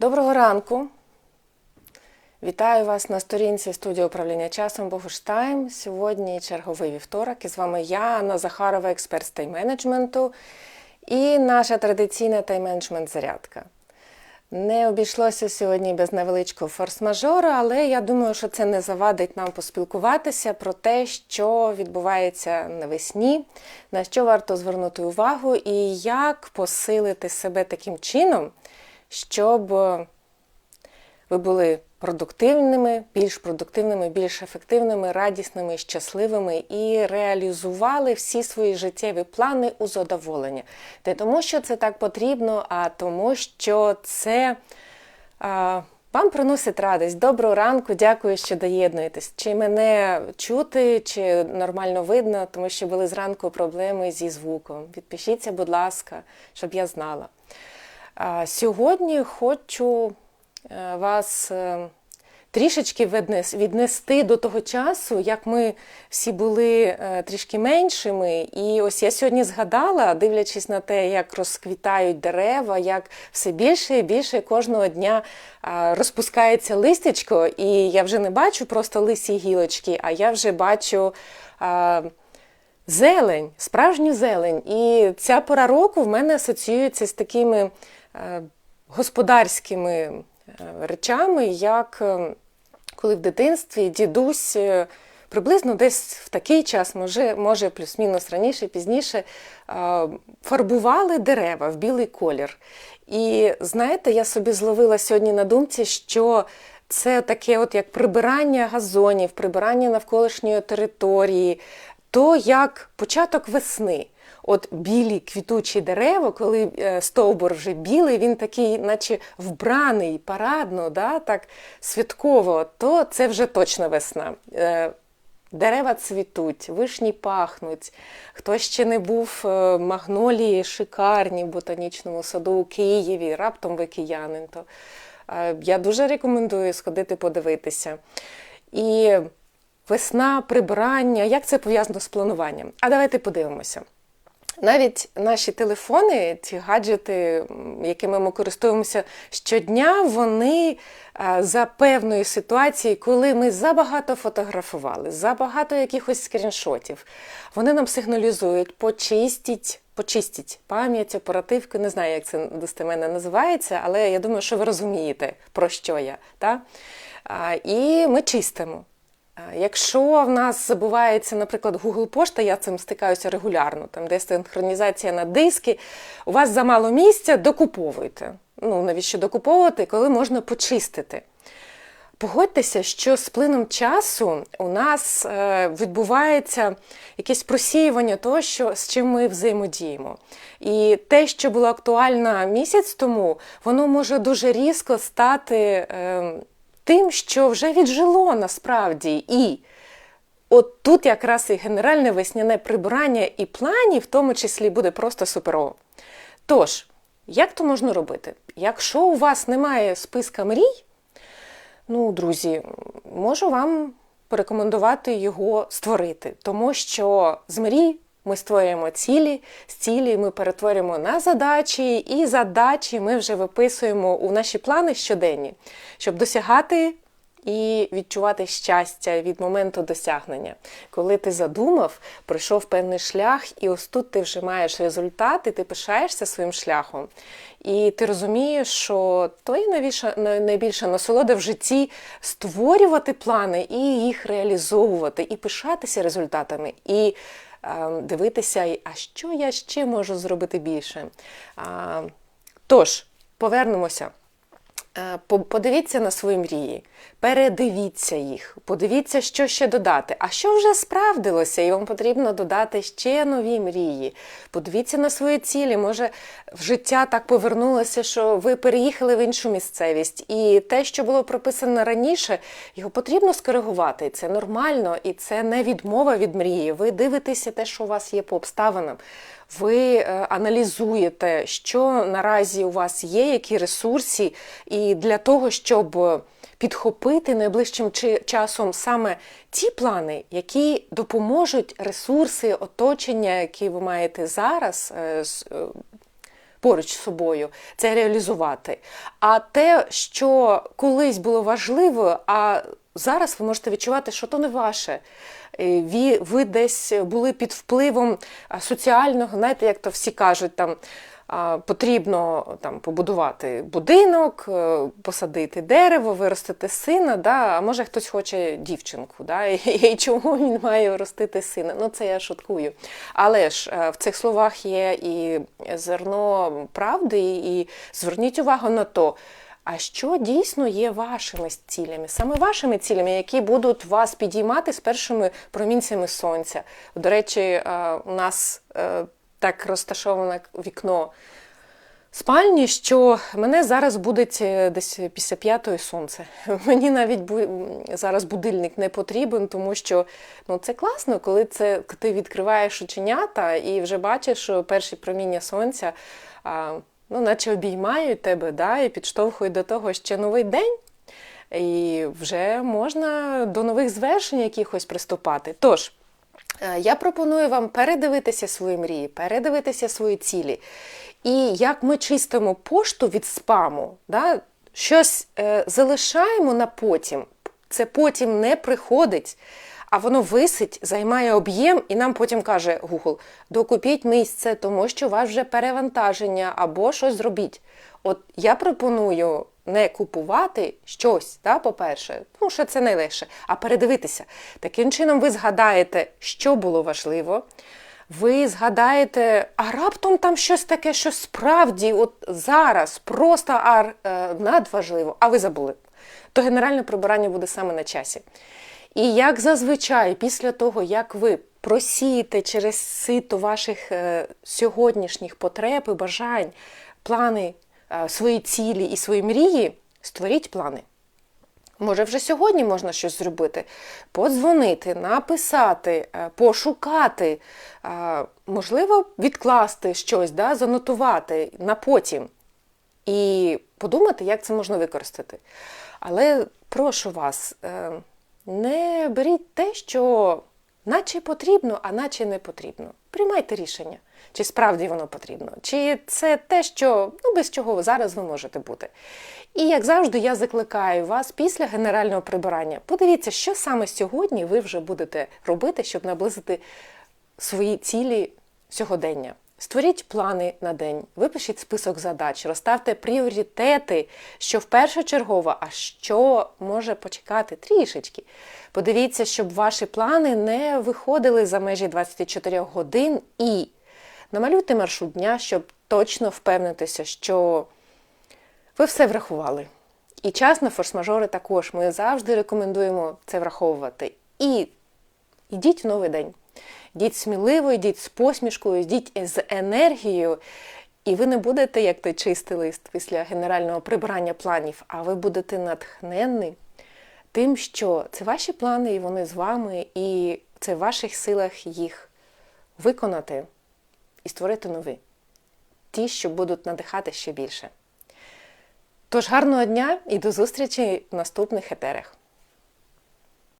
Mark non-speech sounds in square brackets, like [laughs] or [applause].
Доброго ранку. Вітаю вас на сторінці студії управління часом Богуштайм. Сьогодні черговий вівторок. І з вами я, Анна Захарова, експерт з тайм-менеджменту, і наша традиційна тайм-менеджмент зарядка. Не обійшлося сьогодні без невеличкого форс-мажору, але я думаю, що це не завадить нам поспілкуватися про те, що відбувається навесні, на що варто звернути увагу, і як посилити себе таким чином, щоб ви були продуктивними, більш продуктивними, більш ефективними, радісними, щасливими і реалізували всі свої життєві плани у задоволення. Не тому, що це так потрібно, а тому, що це а, вам приносить радість. Доброго ранку, дякую, що доєднуєтесь. Чи мене чути, чи нормально видно, тому що були зранку проблеми зі звуком. Підпишіться, будь ласка, щоб я знала. Сьогодні хочу е, вас е, трішечки віднести до того часу, як ми всі були е, трішки меншими. І ось я сьогодні згадала, дивлячись на те, як розквітають дерева, як все більше і більше кожного дня розпускається листячко, і я вже не бачу просто лисі гілочки, а я вже бачу. Зелень, справжню зелень. І ця пора року в мене асоціюється з такими господарськими е, речами, як е, коли в дитинстві дідусь е, приблизно десь в такий час, може, може плюс-мінус раніше, пізніше, е, фарбували дерева в білий колір. І знаєте, я собі зловила сьогодні на думці, що це таке, от як прибирання газонів, прибирання навколишньої території, то як початок весни. От білі квітучі дерева, коли е, стовбур вже білий, він такий, наче вбраний, парадно, да, так святково, то це вже точно весна. Е, Дерева цвітуть, вишні пахнуть. Хто ще не був е, магнолії шикарні в ботанічному саду у Києві, раптом ви киянин, то я дуже рекомендую сходити подивитися. І весна, прибирання, як це пов'язано з плануванням? А давайте подивимося. Навіть наші телефони, ці гаджети, якими ми користуємося щодня, вони за певної ситуації, коли ми забагато фотографували, забагато якихось скріншотів, вони нам сигналізують, почистіть, почистіть пам'ять, оперативки, не знаю, як це достеменно називається, але я думаю, що ви розумієте, про що я. Та? І ми чистимо. Якщо в нас забувається, наприклад, Google Пошта, я цим стикаюся регулярно, там де синхронізація на диски, у вас замало місця, докуповуйте. Ну, навіщо докуповувати, коли можна почистити? Погодьтеся, що з плином часу у нас е, відбувається якесь просіювання того, що, з чим ми взаємодіємо. І те, що було актуально місяць тому, воно може дуже різко стати е, тим, що вже віджило насправді. І от тут якраз і генеральне весняне прибирання і планів, в тому числі, буде просто суперово. Тож, як то можна робити? Якщо у вас немає списка мрій, Ну, друзі, можу вам порекомендувати його створити, тому що з мрій ми створюємо цілі, з цілі ми перетворюємо на задачі, і задачі ми вже виписуємо у наші плани щоденні, щоб досягати і відчувати щастя від моменту досягнення. Коли ти задумав, пройшов певний шлях, і ось тут ти вже маєш результат, і ти пишаєшся своїм шляхом. І ти розумієш, що то є найбільша, насолода в житті створювати плани і їх реалізовувати, і пишатися результатами, і дивитися, а що я ще можу зробити більше. Тож, повернемося. Е, по- Подивіться на свої мрії, передивіться їх, подивіться, що ще додати. А що вже справдилося, і вам потрібно додати ще нові мрії. Подивіться на свої цілі. Може, в життя так повернулося, що ви переїхали в іншу місцевість, і те, що було прописано раніше, його потрібно скоригувати. Це нормально, і це не відмова від мрії. Ви дивитеся те, що у вас є по обставинам. Ви е, аналізуєте, що наразі у вас є, які ресурси, і для того, щоб підхопити найближчим чи- часом саме ті плани, які допоможуть ресурси, оточення, які ви маєте зараз, е, е, поруч з собою, це реалізувати. А те, що колись було важливо, а зараз ви можете відчувати, що то не ваше. Е, Ви, ви десь були під впливом соціального, знаєте, як то всі кажуть, там потрібно там, побудувати будинок, е, посадити дерево, виростити сина. Да? А може хтось хоче дівчинку, да? [laughs] і, і чому він має ростити сина? Ну, це я шуткую. Але ж е, в цих словах є і зерно правди, і зверніть увагу на то. А що дійсно є вашими цілями, саме вашими цілями, які будуть вас підіймати з першими промінцями сонця? До речі, е, у нас е, так розташоване вікно спальні, що мене зараз буде десь після п'ятої сонце. [laughs] Мені навіть зараз будильник не потрібен, тому що ну, це класно, коли це ти відкриваєш оченята і вже бачиш перші проміння сонця, ну, наче обіймають тебе да, і підштовхують до того, що новий день. І вже можна до нових звершень якихось приступати. Тож, е, я пропоную вам передивитися свої мрії, передивитися свої цілі. І як ми чистимо пошту від спаму, да, щось е, залишаємо на потім, це потім не приходить, а воно висить, займає об'єм, і нам потім каже Google, докупіть місце, тому що у вас вже перевантаження або щось зробіть. От я пропоную не купувати щось, да, по-перше, тому що це найлегше, а передивитися. Таким чином, ви згадаєте, що було важливо. Ви згадаєте, а раптом там щось таке, що справді от зараз просто ар, е, надважливо, а ви забули. То генеральне прибирання буде саме на часі. І як зазвичай, після того, як ви просієте через сито ваших е, сьогоднішніх потреб і бажань, плани, е, свої цілі і свої мрії, створіть плани. Може, вже сьогодні можна щось зробити, подзвонити, написати, е, пошукати, можливо, відкласти щось, да, занотувати на потім і подумати, як це можна використати. Але прошу вас, не беріть те, що наче потрібно, а наче не потрібно. Приймайте рішення, чи справді воно потрібно, чи це те, що ну, без чого зараз ви можете бути. І як завжди, я закликаю вас після генерального прибирання. Подивіться, що саме сьогодні ви вже будете робити, щоб наблизити свої цілі сьогодення. Створіть плани на день, випишіть список задач, розставте пріоритети, що першочергово, а що може почекати трішечки. Подивіться, щоб ваші плани не виходили за межі 24 годин і намалюйте маршрут дня, щоб точно впевнитися, що ви все врахували. І час на форс-мажори також. Ми завжди рекомендуємо це враховувати. І йдіть в новий день. Йдіть сміливо, йдіть з посмішкою, йдіть з енергією. І ви не будете, як той чистий лист після генерального прибирання планів, а ви будете натхненні тим, що це ваші плани, і вони з вами, і це в ваших силах їх виконати і створити нові. Ті, що будуть надихати ще більше. Тож гарного дня і до зустрічі в наступних етерах.